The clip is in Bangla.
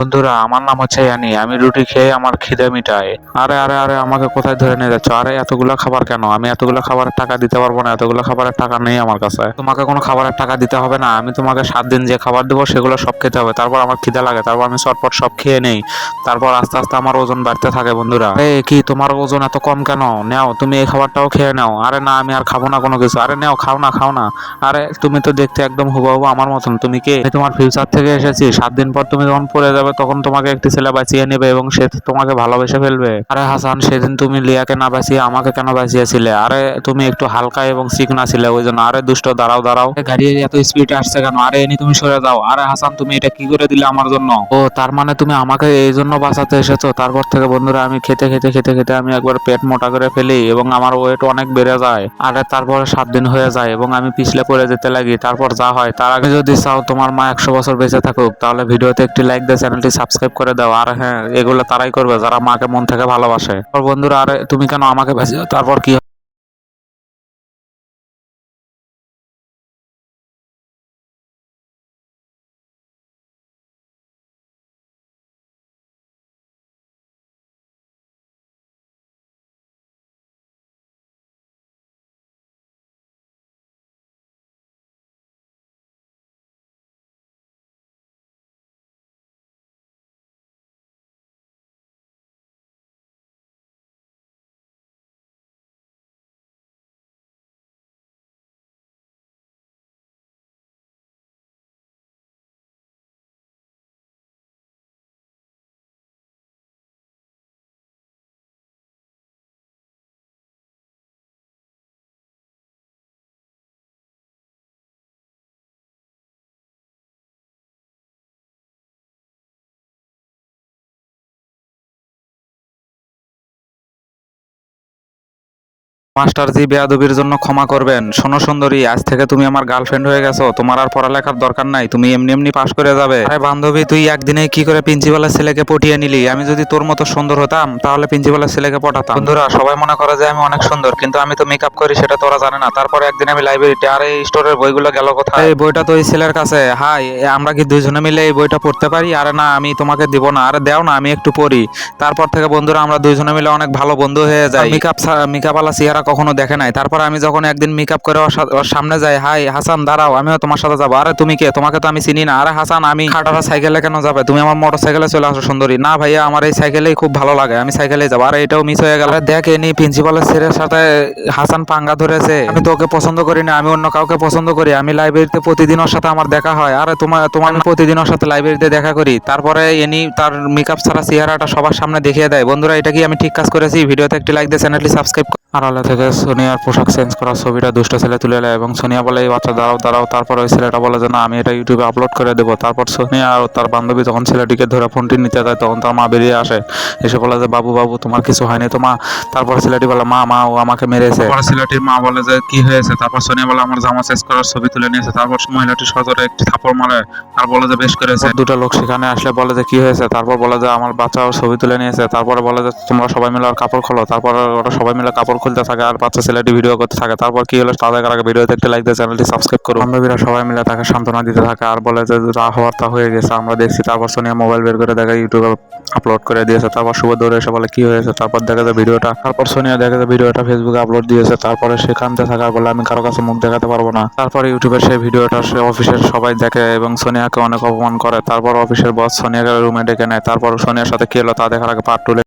বন্ধুরা, আমার নাম হচ্ছে ইয়ানি। আমি রুটি খেয়ে আমার খিদে মিটাই আরে আরে আরে, আমাকে কোথায় ধরে নিয়ে যাচ্ছ? আরে, এতগুলো খাবার কেন? আমি এতগুলো খাবারের টাকা দিতে পারব না। এতগুলো খাবারের টাকা নেই আমার কাছে। তোমাকে কোনো খাবারের টাকা দিতে হবে না। আমি তোমাকে সাত দিন যে খাবার দেবো, সেগুলো সব খেতে হবে। তারপর আমার খিদে লাগে। তারপর আমি চটপট সব খেয়ে নেই। তারপর আস্তে আস্তে আমার ওজন বাড়তে থাকে বন্ধুরা। এই কি তোমার ওজন এত কম কেন? নাও, তুমি এই খাবারটাও খেয়ে নাও। আরে না, আমি আর খাব না কোনো কিছু। আরে নাও, খাও না খাও না। আরে, তুমি তো দেখতে একদম হুবহু আমার মতন। তুমি কে? তোমার ফিউচার থেকে এসেছি। সাত দিন পর তুমি যখন পড়ে যাবে তখন তোমাকে একটি ছেলে বাঁচিয়ে নেবে এবং সে তোমাকে ভালোবেসে ফেলবে। আরে হাসান, সেদিন তুমি লিয়াকে না বাঁচিয়ে আমাকে কেন বাঁচিয়েছিলে? আরে, তুমি একটু হালকা এবং চিকনা ছিলে, ওই জন্য। আরে দুষ্ট, দাঁড়াও দাঁড়াও। গাড়ি এত স্পিডে আসছে কেন? আরে, এনি তুমি সরে যাও। আরে হাসান, তুমি এটা কি করে দিলে আমার জন্য? ও, তার মানে তুমি আমাকে এই জন্য বাঁচাতে এসেছ? তারপর থেকে বন্ধুরা, আমি খেতে খেতে খেতে খেতে আমি একবার পেট মোটা করে ফেলি এবং আমার ওয়েট অনেক বেড়ে যায়। আরে, তারপরে সাত দিন হয়ে যায় এবং আমি পিছলে পড়ে যেতে লাগি। তারপর যা হয়, তার আগে যদি চাও তোমার মা একশো বছর বেঁচে থাকুক, তাহলে ভিডিওতে একটি লাইক দিয়ে চ্যানেলটি সাবস্ক্রাইব করে দাও। আর হ্যাঁ এগুলো তারাই করবে যারা মাকে মন থেকে ভালোবাসে। বন্ধুরা, আরে তুমি কেন আমাকে বেঁচে তারপর কি মাস্টার জি বেয়াদবির জন্য ক্ষমা করবেন। শোনো সুন্দরী, আজ থেকে তুমি আমার গার্লফ্রেন্ড হয়ে গেছো। তোমার আর পড়ালেখার দরকার নাই, তুমি এমনি এমনি পাশ করে যাবে। আরে বান্ধবী, তুই একদিনে কি করে প্রিন্সিপালের ছেলেকে পটিয়ে নিলি? আমি যদি তোর মতো সুন্দর হতাম, তাহলে প্রিন্সিপালের ছেলেকে পটাতাম। বন্ধুরা, সবাই মনে করে যে আমি অনেক সুন্দর, কিন্তু আমি তো মেকআপ করি, সেটা তোরা জানে না। তারপরে একদিন আমি লাইব্রেরিতে আর এই স্টোরের বইগুলো গেল কোথায়? এই বইটা তো ওই ছেলের কাছে। হাই আমরা কি দুইজনে মিলে এই বইটা পড়তে পারি? আরে না, আমি তোমাকে দিব না। আরে দেও না, আমি একটু পড়ি। তারপর থেকে বন্ধুরা, আমরা দুইজনে মিলে অনেক ভালো বন্ধু হয়ে যাই। মেকআপ মেকআপ আলা চেহারা কখনো দেখে নাই। তারপর আমি যখন একদিন মেকআপ করে ওর সামনে যাই, হাই, হাসান, দাঁড়াও, আমিও তোমার সাথে যাব। আরে, তুমি কে? তোমাকে তো আমি চিনি না। আরে, হাসান, আমি খাটারা সাইকেলে কেন যাবে? তুমি আমার মোটর সাইকেলে চলে আসো, সুন্দরী। না ভাইয়া, আমার এই সাইকেলেই খুব ভালো লাগে, আমি সাইকেলে যাব। আরে, এটাও মিস হয়ে গেল। আরে, দেখ এনি প্রিন্সিপালের ছেলের সাথে হাসান পাঙ্গা ধরেছে। আমি তোকে পছন্দ করি না, আমি অন্য কাউকে পছন্দ করি। আমি লাইব্রেরিতে প্রতিদিন ওর সাথে আমার দেখা হয়। আরে, তোমার তোমার প্রতিদিন ওর সাথে লাইব্রেরিতে দেখা করি। তারপরে এনি তার মেকআপ ছাড়া চেহারাটা সবার সামনে দেখিয়ে দেয়। বন্ধুরা, এটা কি আমি ঠিক কাজ করেছি? ভিডিওতে একটি লাইক দিয়ে চ্যানেলটি সাবস্ক্রাইব আড়ালে থেকে সোনিয়ার পোশাক চেঞ্জ করার ছবিটা দুষ্ট ছেলে তুলে নেয় এবং সোনিয়া বলে এই বাচ্চা দাঁড়াও দাঁড়াও। তারপর ওই ছেলেটা বলে যে না আমি এটা ইউটিউবে আপলোড করে দেবো। তারপর সোনিয়া আর তার বান্ধবী যখন ছেলেটিকে ধরে ফোনটি নিতে যায় তখন তার মা বেরিয়ে আসে। এসে বলে যে বাবু বাবু তোমার কিছু হয়নি তো মা? তারপর ছেলেটি বলে মা মা ও আমাকে মেরেছে। তারপর ছেলেটির মা বলে যে কি হয়েছে? তারপর সোনিয়া বলে আমার জামা চেঞ্জ করার ছবি তুলে নিয়েছে। তারপর মহিলাটি সজরে একটি থাপড় মারে আর বলে যে বেশ করেছে। দুটো লোক সেখানে আসলে বলে যে কি হয়েছে? তারপর বলে যে আমার বাচ্চা ছবি তুলে নিয়েছে। তারপরে বলে যে তোমরা সবাই মিলে ওর কাপড় খোলো। তারপর ওরা সবাই মিলে কাপড় খুলতে থাকে। আর বাচ্চা ছেলেটি ভিডিও করতে থাকে। তারপর কি হলো? তাদের আগে ভিডিওতে একটি লাইক দিয়ে চ্যানেলটি সাবস্ক্রাইব করো বান্ধবীরা সবাই মিলে তাকে সান্ত্বনা দিতে থাকে আর বলে যে, যা হওয়ার তা হয়ে গেছে, আমরা দেখছি। তারপর সোনিয়া মোবাইল বের করে দেখে ইউটিউবে আপলোড করে দিয়েছে। তারপর শুভ দৌড়ে এসে বলে, কি হয়েছে? তারপর দেখে যে ভিডিওটা তারপর সোনিয়া দেখে যে ভিডিওটা ফেসবুকে আপলোড দিয়েছে। তারপরে সেখানতে থাকার বলে, আমি কারও কাছে মুখ দেখাতে পারব না। তারপর ইউটিউবের সেই ভিডিওটা সে অফিসের সবাই দেখে এবং সোনিয়াকে অনেক অপমান করে। তারপর অফিসের বস সোনিয়াকে রুমে ডেকে নেয়। তারপর সোনিয়ার সাথে কি হলো? তা দেখার আগে পার্ট টুলে